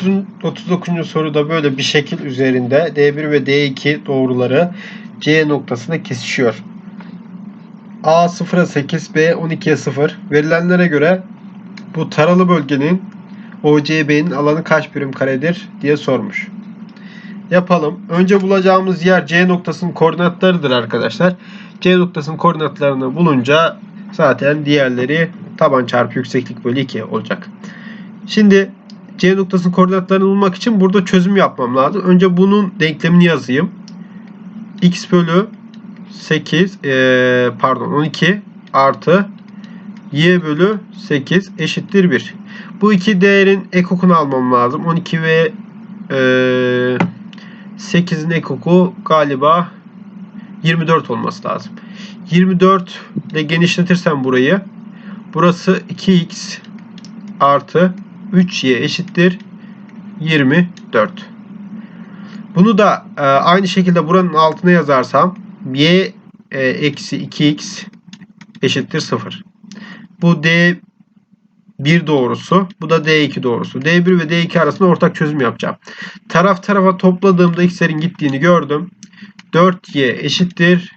30, 39. soruda böyle bir şekil üzerinde D1 ve D2 doğruları C noktasında kesişiyor. A 0'a 8, B 12'ye 0. Verilenlere göre bu taralı bölgenin OCB'nin alanı kaç birim karedir diye sormuş. Yapalım. Önce bulacağımız yer C noktasının koordinatlarıdır arkadaşlar. C noktasının koordinatlarını bulunca zaten diğerleri taban çarpı yükseklik bölü 2 olacak. Şimdi C noktasının koordinatlarını bulmak için burada çözüm yapmam lazım. Önce bunun denklemini yazayım. x bölü 8 eee, pardon 12 artı y bölü 8 eşittir 1. Bu iki değerin ekokunu almam lazım. 12 ve eee 8'in ekoku galiba 24 olması lazım. 24 ile genişletirsem burayı burası 2x artı 3y eşittir 24. Bunu da e, aynı şekilde buranın altına yazarsam y e, eksi 2x eşittir 0. Bu d 1 doğrusu. Bu da D2 doğrusu. D1 ve D2 arasında ortak çözüm yapacağım. Taraf tarafa topladığımda x'lerin gittiğini gördüm. 4y eşittir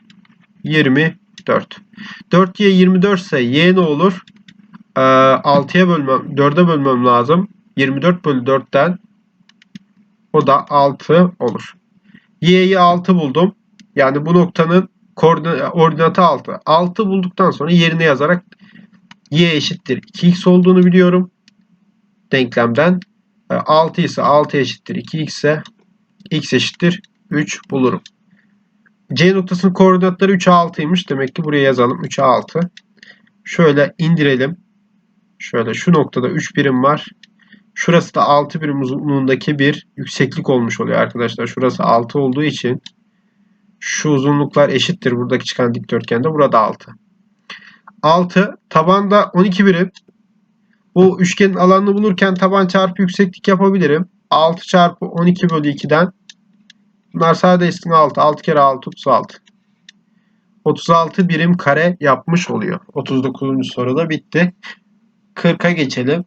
24. 4y 24 ise y ne olur? Ee, 6'ya bölmem, 4'e bölmem lazım. 24 bölü 4'ten o da 6 olur. y'yi 6 buldum. Yani bu noktanın ordinatı 6. 6 bulduktan sonra yerine yazarak y eşittir 2x olduğunu biliyorum. Denklemden. E, 6 ise 6 eşittir 2x ise x eşittir 3 bulurum. C noktasının koordinatları 3'e 6'ymış. Demek ki buraya yazalım. 3'e 6. Şöyle indirelim. Şöyle şu noktada 3 birim var. Şurası da 6 birim uzunluğundaki bir yükseklik olmuş oluyor arkadaşlar. Şurası 6 olduğu için şu uzunluklar eşittir buradaki çıkan dikdörtgende. Burada 6. 6. Tabanda 12 birim. Bu üçgenin alanını bulurken taban çarpı yükseklik yapabilirim. 6 çarpı 12 bölü 2'den. Bunlar sadeleşsin 6. 6 kere 6 36. 36 birim kare yapmış oluyor. 39. soruda bitti. 40'a geçelim.